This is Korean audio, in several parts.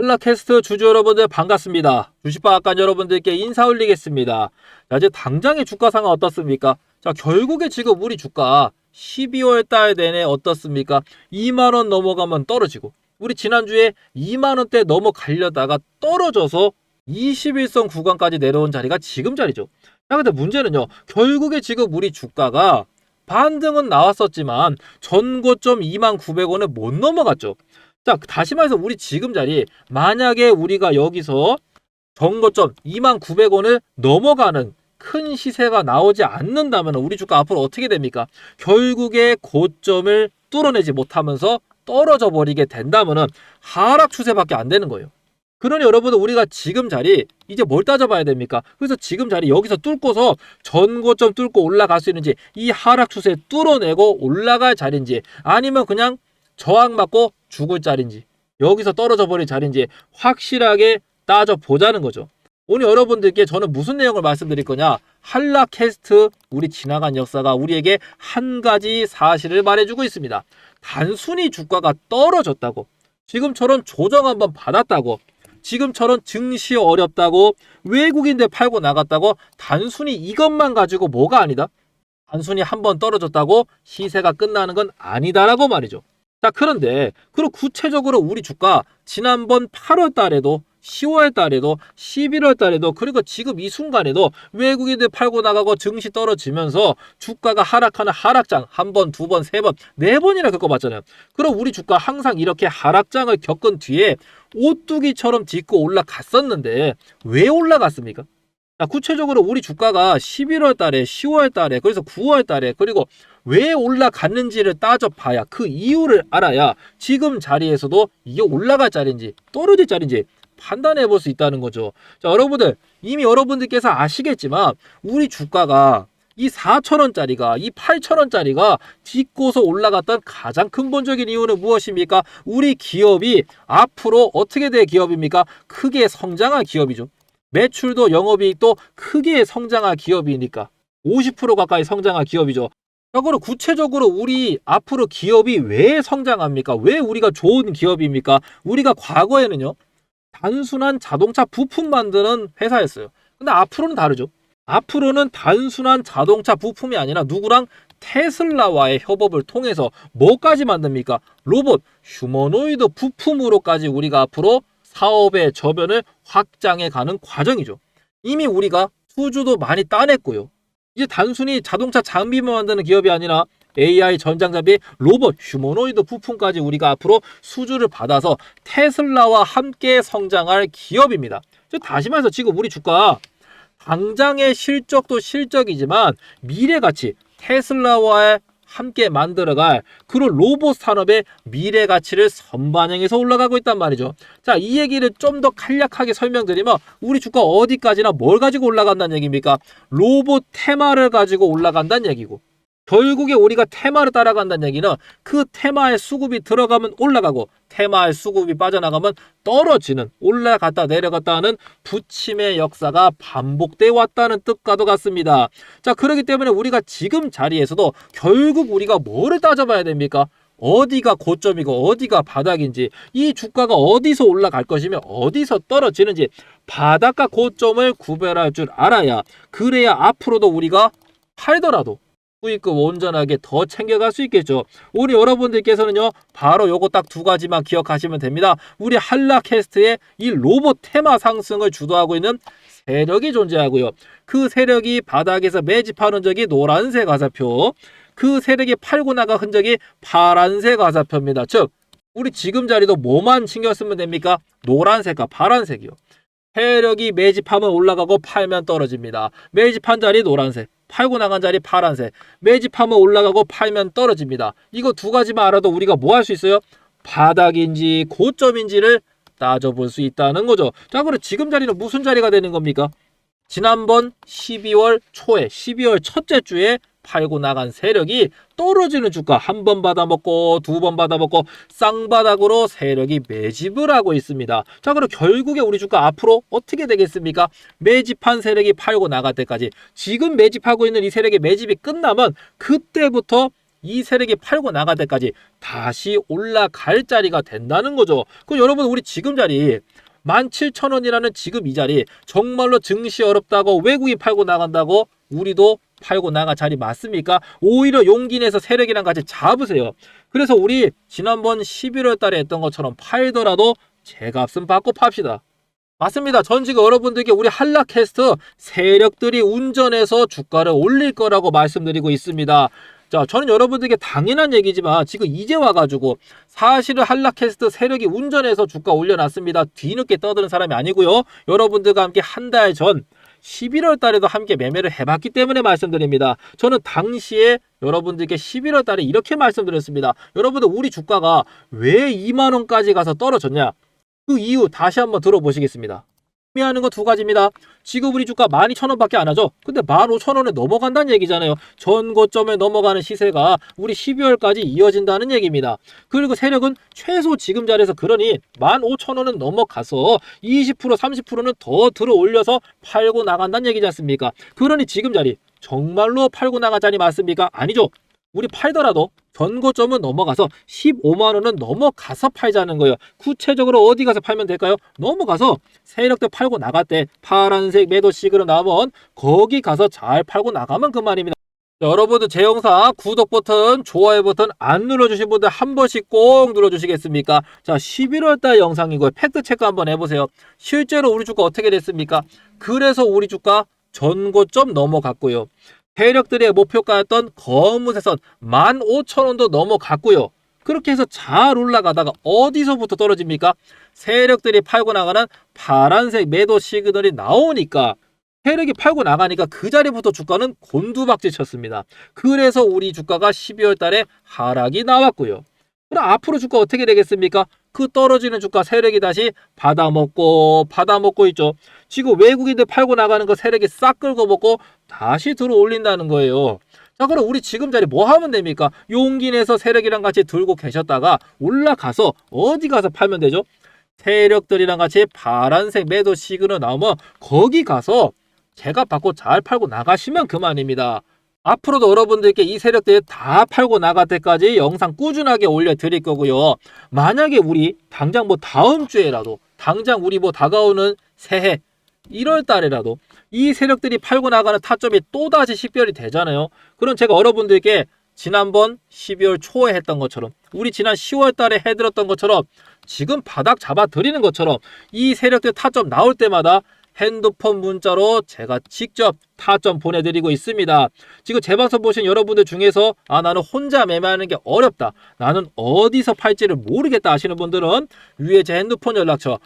한라캐스트 주주 여러분들 반갑습니다. 주식방앗간 여러분들께 인사 올리겠습니다. 자, 이제 당장의 주가 상황 어떻습니까? 자, 결국에 지금 우리 주가 12월 달 내내 어떻습니까? 2만 원 넘어가면 떨어지고 우리 지난주에 2만 원대 넘어가려다가 떨어져서 21선 구간까지 내려온 자리가 지금 자리죠. 자, 근데 문제는요. 결국에 지금 우리 주가가 반등은 나왔었지만 전고점 2만 900원을 못 넘어갔죠. 자, 다시 말해서 우리 지금 자리 만약에 우리가 여기서 전고점 2만 900원을 넘어가는 큰 시세가 나오지 않는다면 우리 주가 앞으로 어떻게 됩니까? 결국에 고점을 뚫어내지 못하면서 떨어져 버리게 된다면은 하락 추세밖에 안 되는 거예요. 그러니 여러분들 우리가 지금 자리 이제 뭘 따져봐야 됩니까? 그래서 지금 자리 여기서 뚫고서 전고점 뚫고 올라갈 수 있는지 이 하락 추세 뚫어내고 올라갈 자리인지 아니면 그냥 저항 맞고 죽을 자리인지 여기서 떨어져 버릴 자리인지 확실하게 따져 보자는 거죠. 오늘 여러분들께 저는 무슨 내용을 말씀드릴 거냐? 한라 캐스트 우리 지나간 역사가 우리에게 한 가지 사실을 말해주고 있습니다. 단순히 주가가 떨어졌다고 지금처럼 조정 한번 받았다고 지금처럼 증시 어렵다고 외국인들 팔고 나갔다고 단순히 이것만 가지고 뭐가 아니다? 단순히 한번 떨어졌다고 시세가 끝나는 건 아니다라고 말이죠. 자, 그런데 그리고 구체적으로 우리 주가 지난번 8월 달에도 10월 달에도 11월 달에도 그리고 지금 이 순간에도 외국인들 팔고 나가고 증시 떨어지면서 주가가 하락하는 하락장 한 번, 두 번, 세 번, 네 번이나 겪어봤잖아요. 그럼 우리 주가 항상 이렇게 하락장을 겪은 뒤에 오뚜기처럼 딛고 올라갔었는데 왜 올라갔습니까? 자, 구체적으로 우리 주가가 11월 달에, 10월 달에, 그래서 9월 달에, 그리고 왜 올라갔는지를 따져봐야 그 이유를 알아야 지금 자리에서도 이게 올라갈 자리인지 떨어질 자리인지 판단해 볼 수 있다는 거죠. 자, 여러분들, 이미 여러분들께서 아시겠지만, 우리 주가가 이 4천원짜리가, 이 8천원짜리가 딛고서 올라갔던 가장 근본적인 이유는 무엇입니까? 우리 기업이 앞으로 어떻게 될 기업입니까? 크게 성장할 기업이죠. 매출도 영업이익도 크게 성장할 기업이니까. 50% 가까이 성장할 기업이죠. 적으로 구체적으로 우리 앞으로 기업이 왜 성장합니까? 왜 우리가 좋은 기업입니까? 우리가 과거에는요. 단순한 자동차 부품 만드는 회사였어요. 근데 앞으로는 다르죠. 앞으로는 단순한 자동차 부품이 아니라 누구랑 테슬라와의 협업을 통해서 뭐까지 만듭니까? 로봇, 휴머노이드 부품으로까지 우리가 앞으로 사업의 저변을 확장해 가는 과정이죠. 이미 우리가 수주도 많이 따냈고요. 이제 단순히 자동차 장비만 만드는 기업이 아니라 AI 전장장비, 로봇, 휴머노이드 부품까지 우리가 앞으로 수주를 받아서 테슬라와 함께 성장할 기업입니다. 즉, 다시 말해서 지금 우리 주가 당장의 실적도 실적이지만 미래 가치 테슬라와의 함께 만들어갈 그런 로봇 산업의 미래 가치를 선반영해서 올라가고 있단 말이죠. 자, 이 얘기를 좀 더 간략하게 설명드리면 우리 주가 어디까지나 뭘 가지고 올라간다는 얘기입니까? 로봇 테마를 가지고 올라간다는 얘기고 결국에 우리가 테마를 따라간다는 얘기는 그 테마의 수급이 들어가면 올라가고 테마의 수급이 빠져나가면 떨어지는 올라갔다 내려갔다 하는 부침의 역사가 반복돼 왔다는 뜻과도 같습니다. 자, 그렇기 때문에 우리가 지금 자리에서도 결국 우리가 뭐를 따져봐야 됩니까? 어디가 고점이고 어디가 바닥인지 이 주가가 어디서 올라갈 것이며 어디서 떨어지는지 바닥과 고점을 구별할 줄 알아야 그래야 앞으로도 우리가 팔더라도 수익금 온전하게 더 챙겨갈 수 있겠죠. 우리 여러분들께서는요, 바로 요거 딱 두 가지만 기억하시면 됩니다. 우리 한라캐스트의 이 로봇 테마 상승을 주도하고 있는 세력이 존재하고요. 그 세력이 바닥에서 매집하는 적이 노란색 화살표, 그 세력이 팔고 나가 흔적이 파란색 화살표입니다. 즉, 우리 지금 자리도 뭐만 쓰면 됩니까? 노란색과 파란색이요. 세력이 매집하면 올라가고 팔면 떨어집니다. 매집한 자리 노란색, 팔고 나간 자리 파란색. 매집하면 올라가고 팔면 떨어집니다. 이거 두 가지만 알아도 우리가 뭐 할 수 있어요? 바닥인지 고점인지를 따져볼 수 있다는 거죠. 자, 그럼 지금 자리는 무슨 자리가 되는 겁니까? 지난번 12월 초에 12월 첫째 주에 팔고 나간 세력이 떨어지는 주가 한 번 받아먹고 두 번 받아먹고 쌍바닥으로 세력이 매집을 하고 있습니다. 자 그럼 결국에 우리 주가 앞으로 어떻게 되겠습니까? 매집한 세력이 팔고 나갈 때까지 지금 매집하고 있는 이 세력의 매집이 끝나면 그때부터 이 세력이 팔고 나갈 때까지 다시 올라갈 자리가 된다는 거죠. 그럼 여러분 우리 지금 자리 17,000원이라는 지금 이 자리 정말로 증시 어렵다고 외국인 팔고 나간다고 우리도 팔고 나갈 자리 맞습니까? 오히려 용기 내서 세력이랑 같이 잡으세요. 그래서 우리 지난번 11월 달에 했던 것처럼 팔더라도 제 값은 받고 팝시다. 맞습니다. 전 지금 여러분들께 우리 한라캐스트 세력들이 운전해서 주가를 올릴 거라고 말씀드리고 있습니다. 자, 저는 여러분들께 당연한 얘기지만 지금 이제 와가지고 사실은 한라캐스트 세력이 운전해서 주가 올려놨습니다. 뒤늦게 떠드는 사람이 아니고요. 여러분들과 함께 한 달 전 11월 달에도 함께 매매를 해봤기 때문에 말씀드립니다. 저는 당시에 여러분들께 11월 달에 이렇게 말씀드렸습니다. 여러분들 우리 주가가 왜 2만 원까지 가서 떨어졌냐? 그 이유 다시 한번 들어보시겠습니다. 의미하는 건두 가지입니다. 지금 우리 주가 12,000원밖에 안 하죠. 근데 15,000원에 넘어간다는 얘기잖아요. 전 고점에 넘어가는 시세가 우리 12월까지 이어진다는 얘기입니다. 그리고 세력은 최소 지금 자리에서 그러니 15,000원은 넘어가서 20% 30%는 더 들어 올려서 팔고 나간다는 얘기지 않습니까? 그러니 지금 자리 정말로 팔고 나갈 자리 맞습니까? 아니죠. 우리 팔더라도 전고점은 넘어가서 15만 원은 넘어가서 팔자는 거예요. 구체적으로 어디 가서 팔면 될까요? 넘어가서 세력들 팔고 때 파란색 매도 시그널 나오면 거기 가서 잘 팔고 나가면 그만입니다. 자, 여러분들 제 영상 구독 버튼, 좋아요 버튼 안 눌러주신 분들 한 번씩 꼭 눌러주시겠습니까? 자, 11월달 영상이고요. 팩트 체크 한번 해보세요. 실제로 우리 주가 어떻게 됐습니까? 그래서 우리 주가 전고점 넘어갔고요. 세력들의 목표가였던 거무세선 15,000원도 넘어갔고요. 그렇게 해서 잘 올라가다가 어디서부터 떨어집니까? 세력들이 팔고 나가는 파란색 매도 시그널이 나오니까 세력이 팔고 나가니까 그 자리부터 주가는 곤두박질 쳤습니다. 그래서 우리 주가가 12월 달에 하락이 나왔고요. 그럼 앞으로 주가 어떻게 되겠습니까? 그 떨어지는 주가 세력이 다시 받아먹고 받아먹고 있죠. 지금 외국인들 팔고 나가는 거 세력이 싹 끌고 먹고 다시 들어 올린다는 거예요. 자, 그럼 우리 지금 자리 뭐 하면 됩니까? 용기 내서 세력이랑 같이 들고 계셨다가 올라가서 어디 가서 팔면 되죠? 세력들이랑 같이 파란색 매도 시그널 나오면 거기 가서 제가 받고 잘 팔고 나가시면 그만입니다. 앞으로도 여러분들께 이 세력들 다 팔고 나갈 때까지 영상 꾸준하게 올려드릴 거고요. 만약에 우리 당장 뭐 다음 주에라도 당장 우리 뭐 다가오는 새해 1월 달에라도 이 세력들이 팔고 나가는 타점이 또다시 식별이 되잖아요. 그럼 제가 여러분들께 지난번 12월 초에 했던 것처럼 우리 지난 10월 달에 해드렸던 것처럼 지금 바닥 잡아 드리는 것처럼 이 세력들 타점 나올 때마다 핸드폰 문자로 제가 직접 타점 보내드리고 있습니다. 지금 제 방송 보신 여러분들 중에서 아 나는 혼자 매매하는 게 어렵다. 나는 어디서 팔지를 모르겠다 하시는 분들은 위에 제 핸드폰 연락처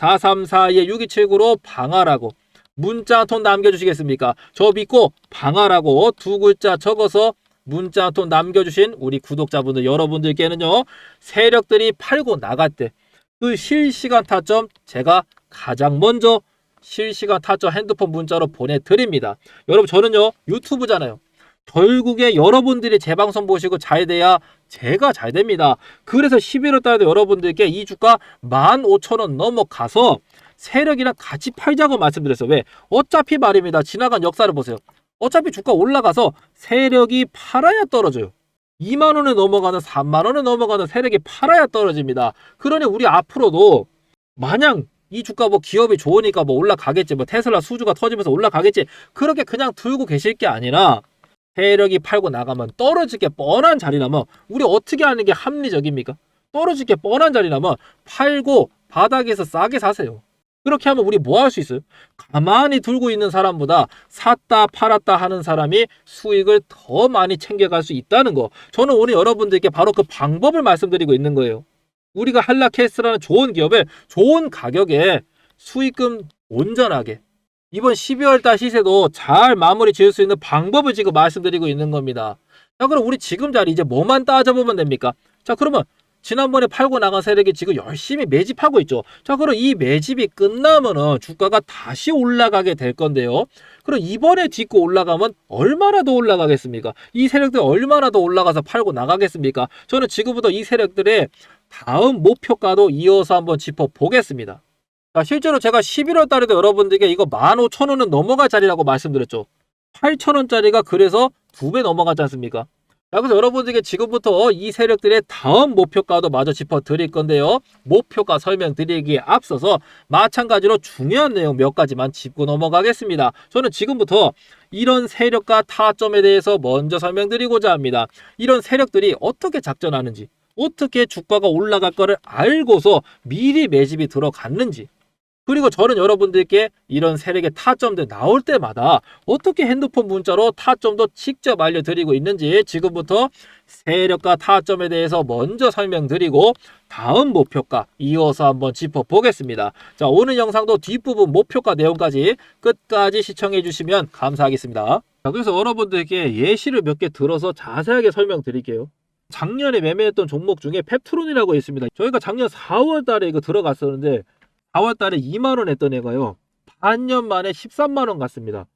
010-4342-6279로 방하라고 문자 한톤 남겨주시겠습니까? 저 믿고 방하라고 두 글자 적어서 문자 한톤 남겨주신 우리 구독자분들 여러분들께는요 세력들이 팔고 때그 실시간 타점 제가 가장 먼저 실시간 타점 핸드폰 문자로 보내드립니다. 여러분 저는요 유튜브잖아요. 결국에 여러분들이 제 방송 보시고 잘 돼야 제가 잘 됩니다. 그래서 11월 달에도 여러분들께 이 주가 15,000원 넘어가서 세력이랑 같이 팔자고 말씀드렸어요. 왜? 어차피 말입니다. 지나간 역사를 보세요. 어차피 주가 올라가서 세력이 팔아야 떨어져요. 2만 원에 넘어가는 3만 원에 넘어가는 세력이 팔아야 떨어집니다. 그러니 우리 앞으로도 마냥 이 주가 뭐 기업이 좋으니까 뭐 올라가겠지 뭐 테슬라 수주가 터지면서 올라가겠지 그렇게 그냥 들고 계실 게 아니라 세력이 팔고 나가면 떨어질 게 뻔한 자리라면 우리 어떻게 하는 게 합리적입니까? 떨어질 게 뻔한 자리라면 팔고 바닥에서 싸게 사세요. 그렇게 하면 우리 뭐 할 수 있어요? 가만히 들고 있는 사람보다 샀다 팔았다 하는 사람이 수익을 더 많이 챙겨갈 수 있다는 거. 저는 오늘 여러분들께 바로 그 방법을 말씀드리고 있는 거예요. 우리가 한라캐스라는 좋은 기업에 좋은 가격에 수익금 온전하게 이번 12월 달 시세도 잘 마무리 지을 수 있는 방법을 지금 말씀드리고 있는 겁니다. 자, 그럼 우리 지금 자리 이제 뭐만 따져보면 됩니까? 자, 그러면 지난번에 팔고 나간 세력이 지금 열심히 매집하고 있죠. 자, 그럼 이 매집이 끝나면은 주가가 다시 올라가게 될 건데요. 그럼 이번에 딛고 올라가면 얼마나 더 올라가겠습니까? 이 세력들 얼마나 더 올라가서 팔고 나가겠습니까? 저는 지금부터 이 세력들의 다음 목표가도 이어서 한번 짚어보겠습니다. 자, 실제로 제가 11월 달에도 여러분들께 이거 15,000원은 넘어갈 자리라고 말씀드렸죠. 8,000원짜리가 그래서 두 배 넘어가지 않습니까? 자, 그래서 여러분들에게 지금부터 이 세력들의 다음 목표가도 마저 짚어드릴 건데요. 목표가 설명드리기에 앞서서 마찬가지로 중요한 내용 몇 가지만 짚고 넘어가겠습니다. 저는 지금부터 이런 세력과 타점에 대해서 먼저 설명드리고자 합니다. 이런 세력들이 어떻게 작전하는지, 어떻게 주가가 올라갈 거를 알고서 미리 매집이 들어갔는지, 그리고 저는 여러분들께 이런 세력의 타점들 나올 때마다 어떻게 핸드폰 문자로 타점도 직접 알려드리고 있는지 지금부터 세력과 타점에 대해서 먼저 설명드리고 다음 목표가 이어서 한번 짚어보겠습니다. 자, 오늘 영상도 뒷부분 목표가 내용까지 끝까지 시청해 주시면 감사하겠습니다. 자, 그래서 여러분들께 예시를 몇 개 들어서 자세하게 설명드릴게요. 작년에 매매했던 종목 중에 펩트론이라고 있습니다. 저희가 작년 4월 달에 이거 들어갔었는데 4월 달에 2만 원 했던 애가요. 반년 만에 13만 원 갔습니다.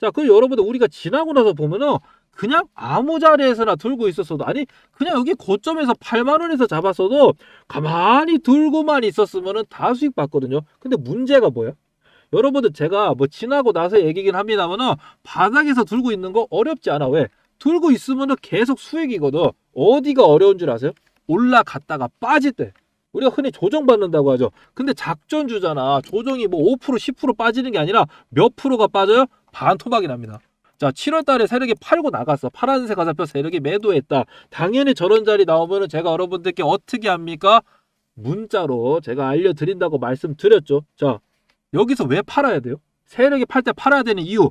자, 그 여러분들 우리가 지나고 나서 보면은 그냥 아무 자리에서나 들고 있었어도 아니 그냥 여기 고점에서 8만 원에서 잡았어도 가만히 들고만 있었으면은 다 수익 받거든요. 근데 문제가 뭐야? 여러분들 제가 뭐 지나고 나서 얘기긴 합니다만은 바닥에서 들고 있는 거 어렵지 않아. 왜? 들고 있으면은 계속 수익이거든. 어디가 어려운 줄 아세요? 올라갔다가 빠질 때. 우리가 흔히 조정받는다고 하죠. 근데 작전주잖아. 조정이 뭐 5% 10% 빠지는 게 아니라 몇 프로가 빠져요? 반 토막이 납니다. 자, 7월 달에 세력이 팔고 나갔어. 파란색 화살표 세력이 매도했다. 당연히 저런 자리 나오면은 제가 여러분들께 어떻게 합니까? 문자로 제가 알려드린다고 말씀드렸죠. 자, 여기서 왜 팔아야 돼요? 세력이 팔 때 팔아야 되는 이유.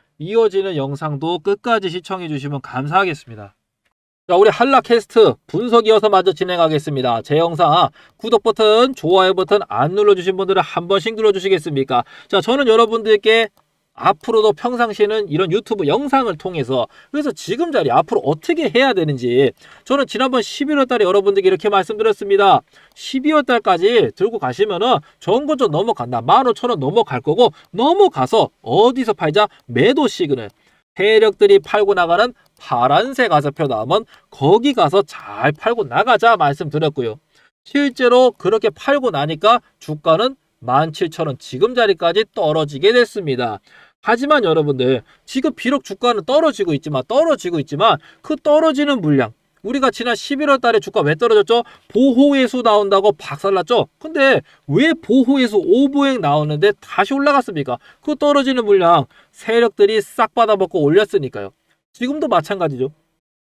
이어지는 영상도 끝까지 시청해 주시면 감사하겠습니다. 자, 우리 한라캐스트 분석 이어서 마저 진행하겠습니다. 제 영상 구독 버튼, 좋아요 버튼 안 눌러주신 분들은 한 번씩 눌러주시겠습니까? 자, 저는 여러분들께 앞으로도 평상시에는 이런 유튜브 영상을 통해서 그래서 지금 자리 앞으로 어떻게 해야 되는지 저는 지난번 11월 달에 여러분들께 이렇게 말씀드렸습니다. 12월 달까지 들고 가시면은 정고점 넘어간다. 15,000원 넘어갈 거고 넘어가서 어디서 팔자? 매도 시그널. 세력들이 팔고 나가는 파란색 가서표 나오면 거기 가서 잘 팔고 나가자 말씀드렸고요. 실제로 그렇게 팔고 나니까 주가는 17,000원 지금 자리까지 떨어지게 됐습니다. 하지만 여러분들 지금 비록 주가는 떨어지고 있지만 떨어지고 있지만 그 떨어지는 물량 우리가 지난 11월 달에 주가 왜 떨어졌죠? 보호회수 나온다고 박살났죠? 근데 왜 보호회수 오보행 나오는데 다시 올라갔습니까? 그 떨어지는 물량 세력들이 싹 받아먹고 올렸으니까요. 지금도 마찬가지죠.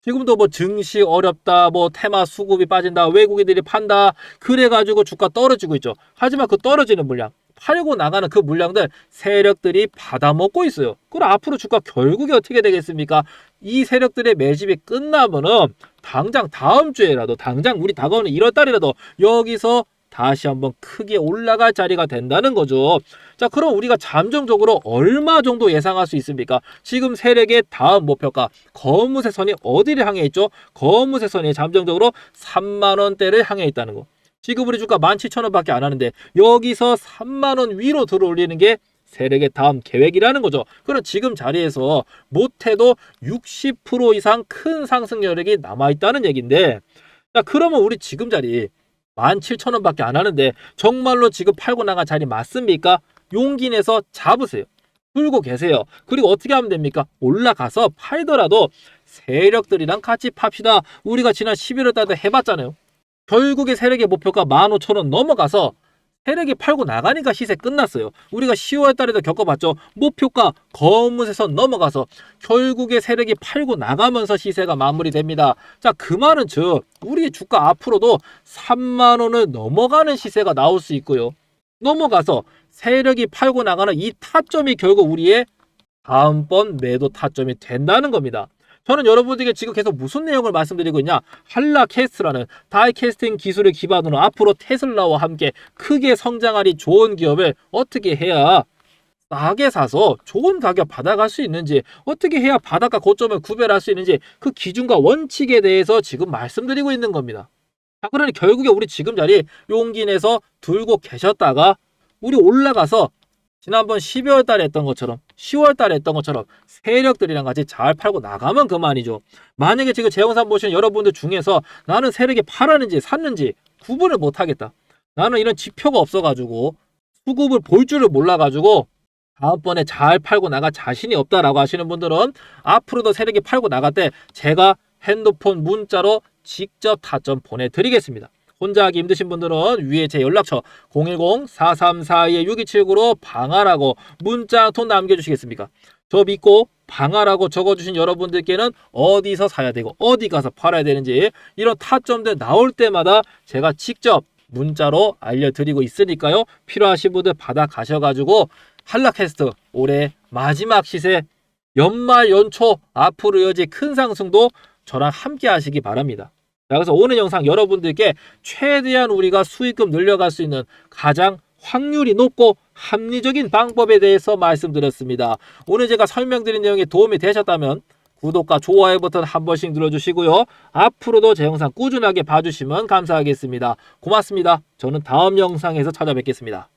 지금도 뭐 증시 어렵다, 뭐 테마 수급이 빠진다, 외국인들이 판다, 그래가지고 주가 떨어지고 있죠. 하지만 그 떨어지는 물량, 팔고 나가는 그 물량들 세력들이 받아먹고 있어요. 그럼 앞으로 주가 결국에 어떻게 되겠습니까? 이 세력들의 매집이 끝나면은 당장 다음 주에라도, 당장 우리 다가오는 1월 달이라도 여기서 다시 한번 크게 올라갈 자리가 된다는 거죠. 자, 그럼 우리가 잠정적으로 얼마 정도 예상할 수 있습니까? 지금 세력의 다음 목표가 거무새 선이 어디를 향해 있죠? 거무새 선이 잠정적으로 3만 원대를 향해 있다는 거. 지금 우리 주가 17,000원밖에 안 하는데 여기서 3만 원 위로 들어올리는 게 세력의 다음 계획이라는 거죠. 그럼 지금 자리에서 못해도 60% 이상 큰 상승 여력이 남아 있다는 얘기인데 자, 그러면 우리 지금 자리 17,000원밖에 안 하는데 정말로 지금 팔고 나간 자리 맞습니까? 용기 내서 잡으세요. 들고 계세요. 그리고 어떻게 하면 됩니까? 올라가서 팔더라도 세력들이랑 같이 팝시다. 우리가 지난 11월 달에 해봤잖아요. 결국에 세력의 목표가 15,000원 넘어가서 세력이 팔고 나가니까 시세 끝났어요. 우리가 10월 달에도 겪어봤죠. 목표가 거무새선 넘어가서 결국에 세력이 팔고 나가면서 시세가 마무리됩니다. 자, 그 말은 즉 우리 주가 앞으로도 3만 원을 넘어가는 시세가 나올 수 있고요. 넘어가서 세력이 팔고 나가는 이 타점이 결국 우리의 다음번 매도 타점이 된다는 겁니다. 저는 여러분들에게 지금 계속 무슨 내용을 말씀드리고 있냐? 한라 캐스트라는 다이 캐스팅 기술을 기반으로 앞으로 테슬라와 함께 크게 성장하리 좋은 기업을 어떻게 해야 싸게 사서 좋은 가격 받아갈 수 있는지 어떻게 해야 바닥과 고점을 구별할 수 있는지 그 기준과 원칙에 대해서 지금 말씀드리고 있는 겁니다. 자, 그러니 결국에 우리 지금 자리 용기 내서 들고 계셨다가 우리 올라가서 지난번 12월 달에 했던 것처럼 10월 달에 했던 것처럼 세력들이랑 같이 잘 팔고 나가면 그만이죠. 만약에 지금 제 영상 보시는 여러분들 중에서 나는 세력이 팔았는지 샀는지 구분을 못 하겠다. 나는 이런 지표가 없어가지고 수급을 볼 줄을 몰라가지고 다음번에 잘 팔고 나갈 자신이 없다라고 하시는 분들은 앞으로도 세력이 팔고 나갈 때 제가 핸드폰 문자로 직접 타점 보내드리겠습니다. 혼자 하기 힘드신 분들은 위에 제 연락처 010-4342-6279로 방하라고 문자 톤 남겨주시겠습니까? 저 믿고 방하라고 적어주신 여러분들께는 어디서 사야 되고 어디 가서 팔아야 되는지 이런 타점들 나올 때마다 제가 직접 문자로 알려드리고 있으니까요. 필요하신 분들 받아 가셔가지고 한라캐스트 올해 마지막 시세 연말 연초 앞으로 이어질 큰 상승도 저랑 함께 하시기 바랍니다. 자, 그래서 오늘 영상 여러분들께 최대한 우리가 수익금 늘려갈 수 있는 가장 확률이 높고 합리적인 방법에 대해서 말씀드렸습니다. 오늘 제가 설명드린 내용이 도움이 되셨다면 구독과 좋아요 버튼 한 번씩 눌러주시고요. 앞으로도 제 영상 꾸준하게 봐주시면 감사하겠습니다. 고맙습니다. 저는 다음 영상에서 찾아뵙겠습니다.